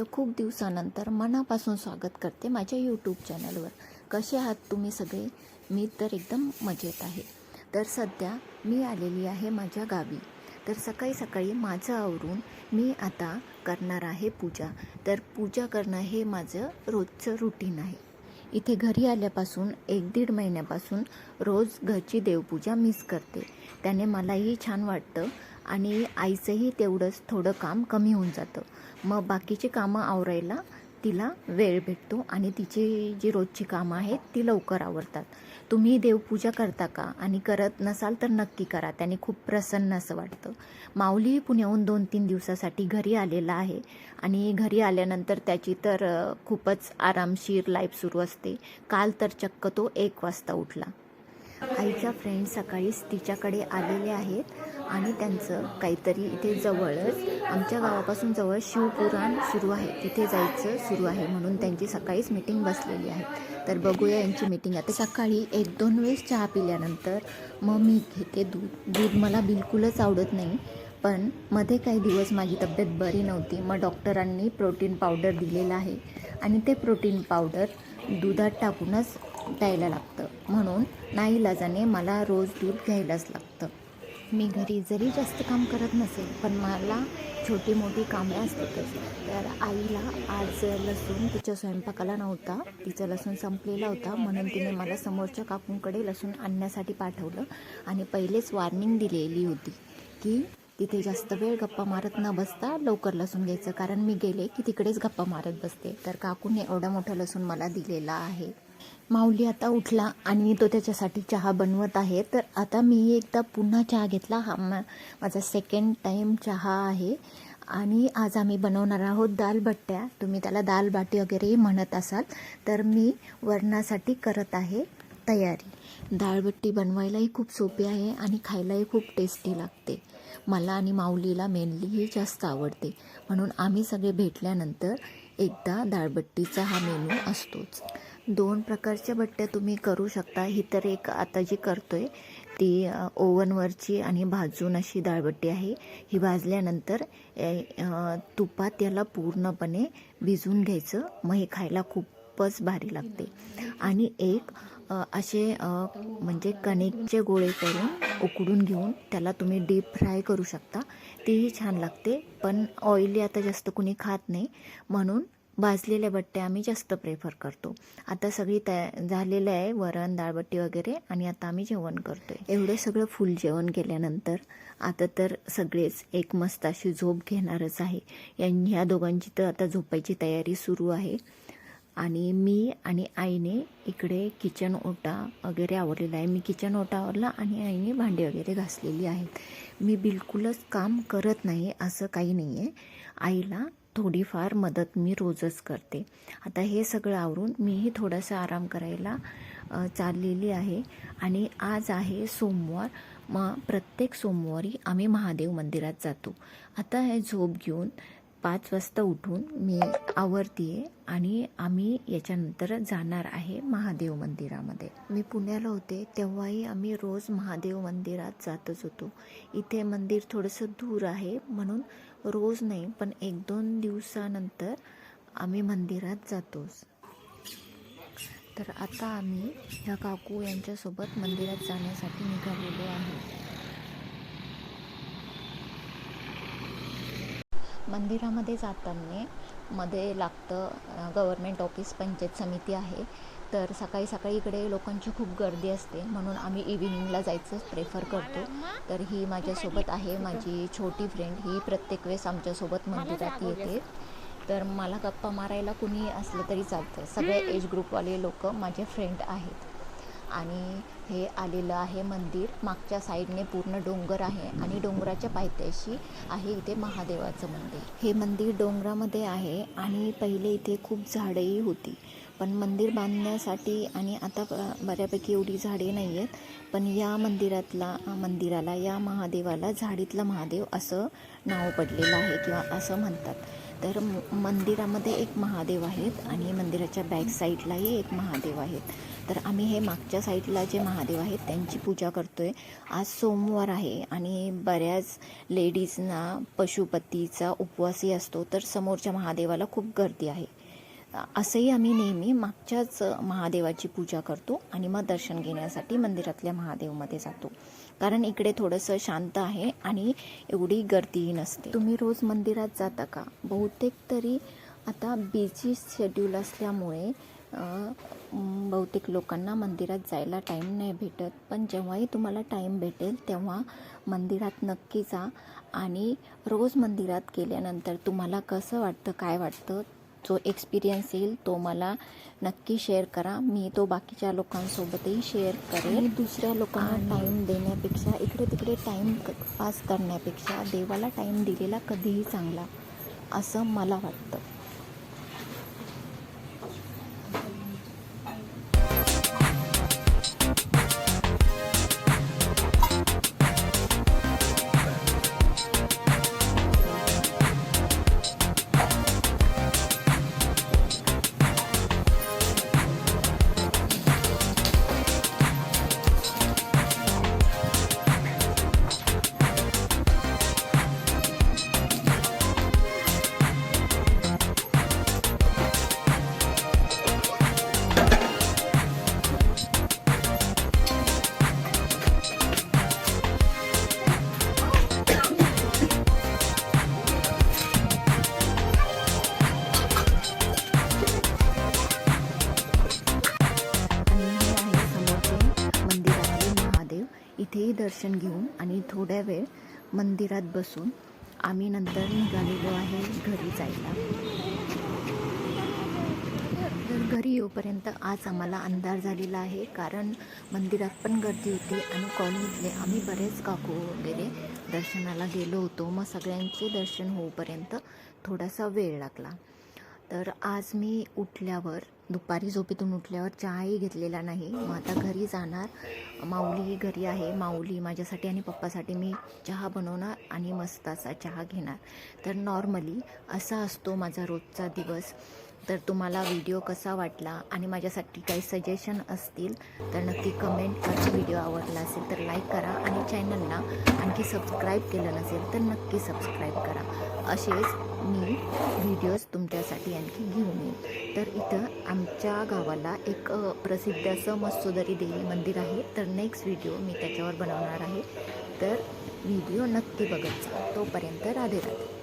तुमचं खूप दिवसानंतर मनापासून स्वागत करते माझ्या यूट्यूब चॅनलवर कसे आहात तुम्ही सगळे? मी तर एकदम मजेत आहे. तर सध्या मी आलेली आहे माझ्या गावी. तर सकाळी सकाळी माझं आवरून मी आता करणार आहे पूजा. तर पूजा करणं हे माझं रोजचं रुटीन आहे. इथे घरी आल्यापासून एक दीड महिन्यापासून रोज घरची देवपूजा मिस करते. त्याने मलाही छान वाटतं. आणि आईचंही तेवढंच थोडं काम कमी होऊन जातं. मग बाकीची कामं आवरायला तिला वेळ भेटतो आणि तिची जी रोजची कामं आहेत ती लवकर आवरतात. तुम्ही देवपूजा करता का? आणि करत नसाल तर नक्की करा. त्याने खूप प्रसन्न असं वाटतं. माऊलीही पुण्याहून दोन तीन दिवसासाठी घरी आलेला आहे. आणि घरी आल्यानंतर त्याची तर खूपच आरामशीर लाईफ सुरू असते. काल तर चक्क तो एक वाजता उठला. आईचा फ्रेंड सकाळीच तिच्याकडे आलेले आहेत. आणि त्यांचं काहीतरी इथे जवळच आमच्या गावापासून जवळ शिवपुराण सुरू आहे. तिथे जायचं सुरू आहे म्हणून त्यांची सकाळीच मीटिंग बसलेली आहे. तर बघूया यांची मीटिंग आता सकाळी एक दोन वेळेस चहा पिल्यानंतर मग मी घेते दूध. दूध मला बिलकुलच आवडत नाही पण मध्ये काही दिवस माझी तब्येत बरी नव्हती. मग डॉक्टरांनी प्रोटीन पावडर दिलेलं आहे आणि ते प्रोटीन पावडर दुधात टाकूनच प्यायला लागतं. म्हणून नाईलाजाने मला रोज दूध घ्यायलाच लागतं. मी घरी जरी जास्त काम करत नसेल पण मला छोटी मोठी कामे असतातच तर आईला आज लसूण तिच्या स्वयंपाकाला नव्हता तिचा लसूण संपलेला होता. म्हणून तिने मला समोरच्या काकूंकडे लसूण आणण्यासाठी पाठवलं आणि पहिलेच वॉर्निंग दिलेली होती की तिथे जास्त वेळ गप्पा मारत न बसता लवकर लसूण घ्यायचं. कारण मी गेले की तिकडेच गप्पा मारत बसते. तर काकूने एवढा मोठा लसूण मला दिलेला आहे. माऊली आता उठला आणि तो त्याच्यासाठी चहा बनवत आहे. तर आता मी एकदा पुन्हा चहा घेतला. हा मा- माझा सेकंड टाईम चहा आहे. आणि आज आम्ही बनवणार आहोत दाल बट्ट्या. तुम्ही त्याला दाल बाटी वगैरे म्हणत असाल. तर मी वरणासाठी करत आहे तयारी. दाळबट्टी बनवायलाही खूप सोपी आहे आणि खायलाही खूप टेस्टी लागते. मला आणि माऊलीला मेनली ही जास्त आवडते. म्हणून आम्ही सगळे भेटल्यानंतर एकदा दाळबट्टीचा हा मेनू असतोच. दोन प्रकारच्या बट्ट्या तुम्ही करू शकता. ही तर एक आता जी करतो आहे ती ओवनवरची ओव्हनवरची आणि भाजून अशी दाळबट्टी आहे. ही भाजल्यानंतर तुपात याला पूर्णपणे भिजवून घ्यायचं. मग हे खायला खूपच भारी लागते. आणि एक असे म्हणजे कणिकचे गोळे करून उकडून घेऊन त्याला तुम्ही डीप फ्राय करू शकता. तीही छान लागते पण ऑइली आता जास्त कुणी खात नाही. म्हणून भाजलेल्या बट्ट्या आम्ही जास्त प्रेफर करतो. आता सगळी तया झालेलं आहे वरण दाळबट्टी वगैरे आणि आता आम्ही जेवण करतो आहे एवढं सगळं फुल जेवण केल्यानंतर आता तर सगळेच एक मस्त अशी झोप घेणारच आहे. यां- ह्या दोघांची तर आता झोपायची तयारी सुरू आहे. आणि मी आणि आईने इकडे किचन ओटा वगैरे आवरलेला आहे. मी किचन ओटा आवरला आणि आईने भांडी वगैरे घासलेली आहेत. मी बिलकुलच काम करत नाही असं काही नाही आहे आईला थोडीफार मदत मी रोजच करते. आता हे सगळं आवरून मीही थोडासा आराम करायला चाललेली आहे. आणि आज आहे सोमवार. मग प्रत्येक सोमवारी आम्ही महादेव मंदिरात जातो. आता हे झोप घेऊन पाच वाजता उठून मी आवरतीये आणि आम्ही याच्यानंतर जाणार आहे महादेव मंदिरामध्ये. मी पुण्याला होते तेव्हाही आम्ही रोज महादेव मंदिरात जातच होतो. इथे मंदिर थोडंसं दूर आहे म्हणून रोज नाही पण एक दोन दिवसानंतर आम्ही मंदिरात जातोच. तर आता आम्ही ह्या काकू यांच्यासोबत मंदिरात जाण्यासाठी निघालेलो आहे. मंदिरामध्ये जाताना मध्ये लागतं गव्हर्मेंट ऑफिस पंचायत समिती आहे. तर सकाळी सकाळी इकडे लोकांची खूप गर्दी असते. म्हणून आम्ही इव्हिनिंगला जायचंच प्रेफर करतो. तर ही माझ्यासोबत आहे माझी छोटी फ्रेंड ही प्रत्येक वेळेस आमच्यासोबत मंदिरात येते. तर मला गप्पा मारायला कुणी असलं तरी चालतं. सगळे एज ग्रुपवाले लोक माझे फ्रेंड आहेत. आणि हे आलेलं आहे मंदिर. मागच्या साईडने पूर्ण डोंगर आहे आणि डोंगराच्या पायथ्याशी आहे इथे महादेवाचं मंदिर. हे मंदिर डोंगरामध्ये आहे आणि पहिले इथे खूप झाडंही होती. पण मंदिर बांधण्यासाठी आणि आता बऱ्यापैकी एवढी झाडे नाही आहेत पण या मंदिरातला मंदिराला या महादेवाला झाडीतला महादेव असं नाव पडलेलं आहे किंवा असं म्हणतात. तर मंदिरामध्ये एक महादेव आहेत आणि मंदिराच्या बॅक साईडलाही एक महादेव आहेत. तर आम्ही हे मागच्या साईडला जे महादेव आहेत त्यांची पूजा करतो आहे आज सोमवार आहे आणि बऱ्याच लेडीजना पशुपतीचा उपवासही असतो तर समोरच्या महादेवाला खूप गर्दी आहे. असंही आम्ही नेहमी मागच्याच महादेवाची पूजा करतो आणि मग दर्शन घेण्यासाठी मंदिरातल्या महादेवमध्ये जातो. कारण इकडे थोडंसं शांत आहे आणि एवढी गर्दीही नसते. तुम्ही रोज मंदिरात जाता का? बहुतेक तरी आता बिझी शेड्यूल असल्यामुळे बहुतेक लोकांना मंदिरात जायला टाईम नाही भेटत. पण जेव्हाही तुम्हाला टाईम भेटेल तेव्हा मंदिरात नक्की जा आणि रोज मंदिरात गेल्यानंतर तुम्हाला कसं वाटतं काय वाटतं जो एक्सपिरियन्स येईल तो मला नक्की शेअर करा. मी तो बाकीच्या लोकांसोबतही शेअर करेन दुसऱ्या लोकांना टाईम देण्यापेक्षा इकडे तिकडे टाईम पास करण्यापेक्षा देवाला टाईम दिलेला कधीही चांगला असं मला वाटतं. दर्शन घेऊन आणि थोड्या वेळ मंदिरात बसून आम्ही नंतर निघालेलो आहे घरी जायला. तर घरी येऊपर्यंत आज आम्हाला अंधार झालेला आहे कारण मंदिरात पण गर्दी होती आणि कॉलनीतले आम्ही बरेच काकू वगैरे दर्शनाला गेलो होतो. मग सगळ्यांचे दर्शन होऊपर्यंत थोडासा वेळ लागला. तर आज मी उठल्यावर दुपारी झोपेतून उठल्यावर चहाही घेतलेला नाही. मग आता घरी जाणार. माऊली घरी आहे. माऊली माझ्यासाठी आणि पप्पासाठी मी चहा बनवणार आणि मस्त असा चहा घेणार. तर नॉर्मली असा असतो माझा रोजचा दिवस. तर तुम्हाला व्हिडिओ कसा वाटला आणि माझ्यासाठी काही सजेशन असतील तर नक्की कमेंट करा. व्हिडिओ आवडला असेल तर लाईक करा आणि चॅनलला आणखी सबस्क्राईब केलं नसेल तर नक्की सबस्क्राईब करा. असेच मी व्हिडिओज तुमच्यासाठी आणखी घेऊन येईन. तर इथं आमच्या गावाला एक प्रसिद्ध असं मत्सोदरी देवी मंदिर आहे. तर नेक्स्ट व्हिडिओ मी त्याच्यावर बनवणार आहे. तर व्हिडिओ नक्की बघत जा. तोपर्यंत राधे राधे.